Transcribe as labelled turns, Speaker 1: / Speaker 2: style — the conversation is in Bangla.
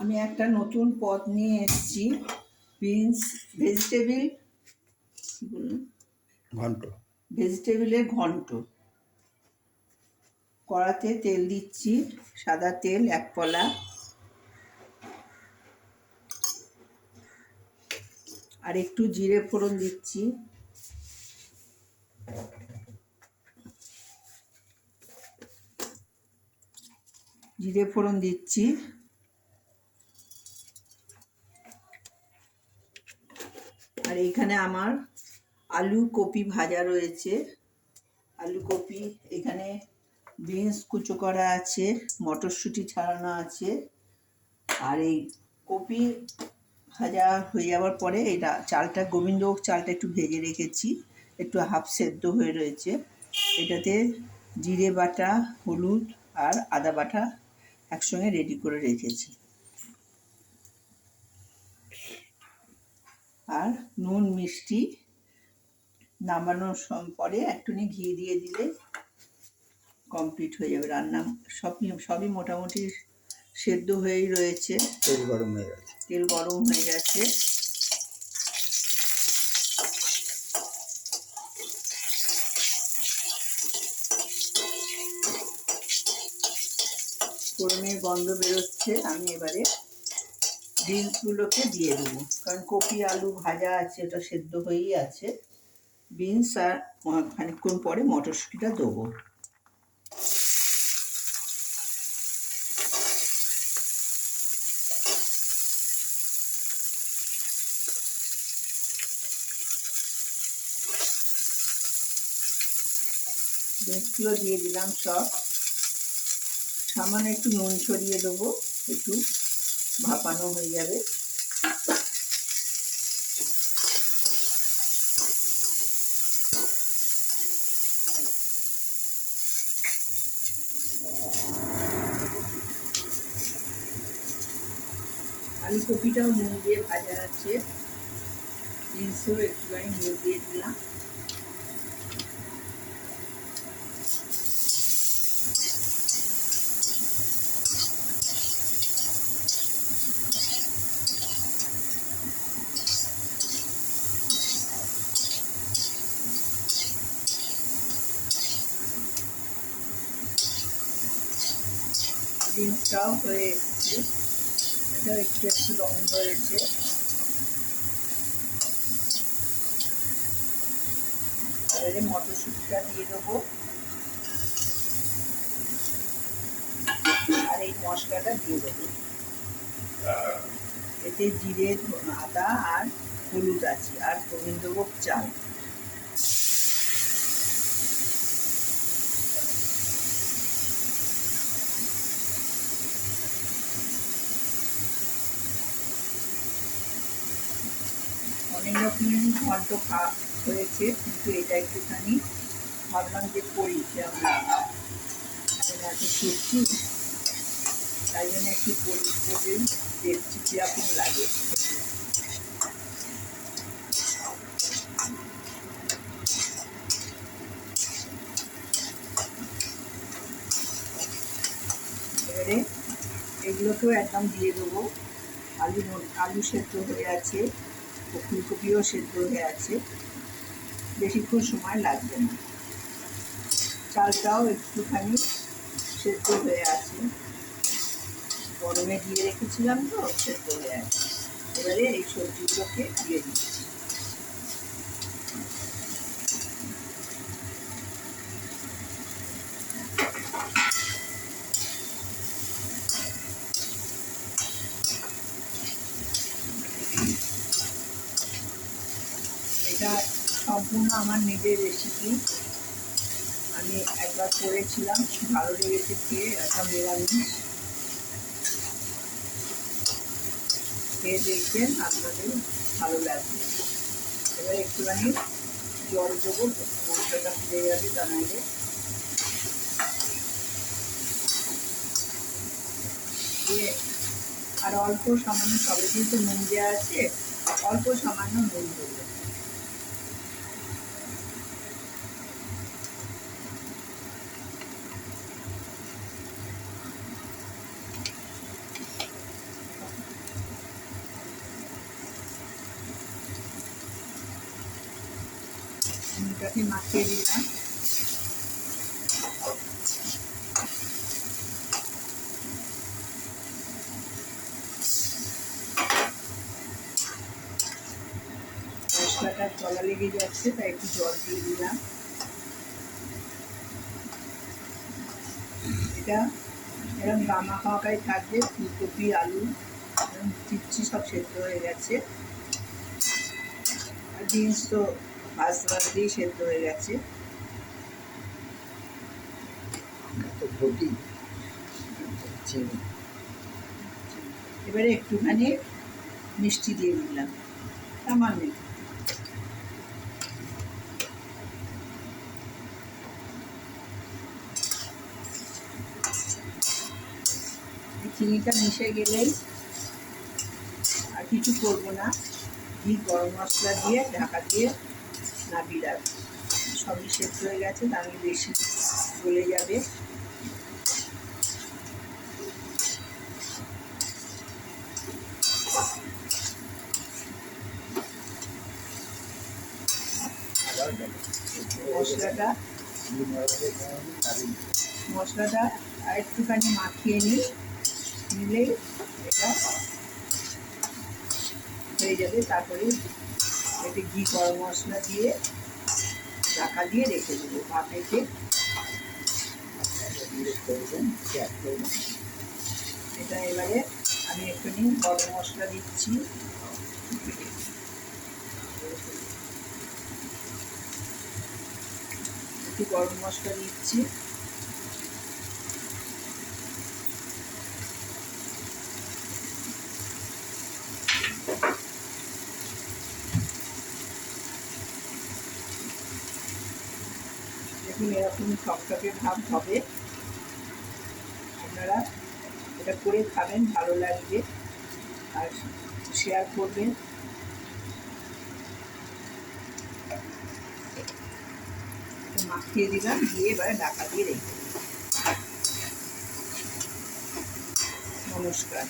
Speaker 1: আমি একটা নতুন পদ নিয়ে এসেছি বিনস ভেজিটেবিল
Speaker 2: ঘন্ট।
Speaker 1: ভেজিটেবিলের ঘন্ট। কড়াতে তেল দিচ্ছি সাদা তেল এক পলা। আর একটু জিরে ফোড়ন দিচ্ছি। জিরে ফোড়ন দিচ্ছি। এখানে আমার আলু কপি ভাজা রয়েছে। আলু কপি, এখানে বিনস কুচো করা আছে, মটরশুঁটি ছাড়ানো আছে। আর এই কপি ভাজা হয়ে যাওয়ার পরে এটা চালটা গোবিন্দভোগ চালটা একটু ভেজে রেখেছি। একটু হাফ সেদ্ধ হয়ে রয়েছে। এটাতে জিরে বাটা, হলুদ আর আদা বাটা একসঙ্গে রেডি করে রেখেছি। আর নুন মিষ্টি নামানোর সম- পরে একটুনি ঘি দিয়ে দিলে কমপ্লিট হয়ে যাবে রান্না। সব সবই মোটামুটি সেদ্ধ হয়েই রয়েছে।
Speaker 2: তেল গরম হয়ে গেছে।
Speaker 1: তেল গরম হয়ে গেছে। ফোড়নের গন্ধ বেরোচ্ছে। আমি এবারে বিনসগুলোকে দিয়ে দেবো। কারণ কপি, আলু ভাজা আছে ওটা সেদ্ধ হয়েই আছে। বিনস আর খানিকক্ষণ পরে মটরশুঁটিটা দেবো। বিনসগুলো দিয়ে দিলাম সব। সামান্য একটু নুন ছড়িয়ে দেবো, একটু। ভাপানো হয়ে যাবে। আলু কপিটাও নুন দিয়ে ভাজা আছে। জিনিসও একটুখানি নুন দিয়ে দিলাম। জিনিসটাও হয়ে এসছে এটা একটু একটু রং হয়েছে। মটরশুঁটিটা দিয়ে দেবো। আর এই মশলাটা দিয়ে দেবো। এতে জিরে আদা আর হলুদ আছে। আর গোবিন্দভোগ চাল। অনেক রকমের ঘন্ট খাওয়া হয়েছে, কিন্তু এটা একটুখানি ভাবলাম যে করি যে আমরা সবজি তাই জন্য একটু করি করে দেখছি কীরকম লাগে। এগুলোকেও একদম দিয়ে দেবো। আলু আলু সেদ্ধ হয়ে আছে। ফুলকপিও সেদ্ধ হয়ে আছে। বেশিক্ষণ সময় লাগবে না। চালটাও একটুখানি সেদ্ধ হয়ে আছে। গরমে দিয়ে রেখেছিলাম তো, সেদ্ধ হয়ে আছে। এবারে এই সবজিগুলোকে দিয়ে দিচ্ছি এটা সম্পূর্ণ আমার নিজের রেসিপি আমি একবার করেছিলাম, ভালো লেগেছে খেয়ে একটা নিরামিষ খেয়ে দেখবেন আপনাদের ভালো লাগবে। এবার একটুখানি জল দেবো, মশলাটা ফুটে যাবে তা নাহলে। আর অল্প সামান্য সবে যেহেতু নুন দেওয়া আছে, অল্প সামান্য নুন দেবো। আলুটাকে মাখিয়ে দিলাম মশলাটা জলা লেগে যাচ্ছে তাই একটু জল দিয়ে দিলাম এটা এরকম গামা খাওয়াটাই থাকবে ফুলকপি আলু চিপচি সব সেদ্ধ হয়ে গেছে আর বিনস তো ভাজতে ভাজতেই সেদ্ধ হয়ে গেছে। এবারে একটুখানি মিষ্টি দিয়ে দিলাম সামান্য। চিনিটা মিশে গেলেই আর কিছু করব না। ঘি গরম মশলা দিয়ে ঢাকা দিয়ে নামিয়ে রাখব সবই সেদ্ধ হয়ে গেছে বেশি গলে যাবে। মশলাটা মশলাটা আর একটুখানি মাখিয়ে নিলেই এটা হয়ে যাবে, তারপরে এতে ঘি, গরম মশলা দিয়ে ঢাকা দিয়ে রেখে দেবো। ভাপেতে এটা এবারে আমি একটুখানি গরম মশলা দিচ্ছি। একটু গরম মশলা দিচ্ছি। দেখুন এরকম টকটকে ভাব হবে। আপনারা এটা করে খাবেন, ভালো লাগবে। আর শেয়ার করবেন। মাখিয়ে দিলাম, দিয়ে এবারে ঢাকা দিয়ে রেখে নমস্কার।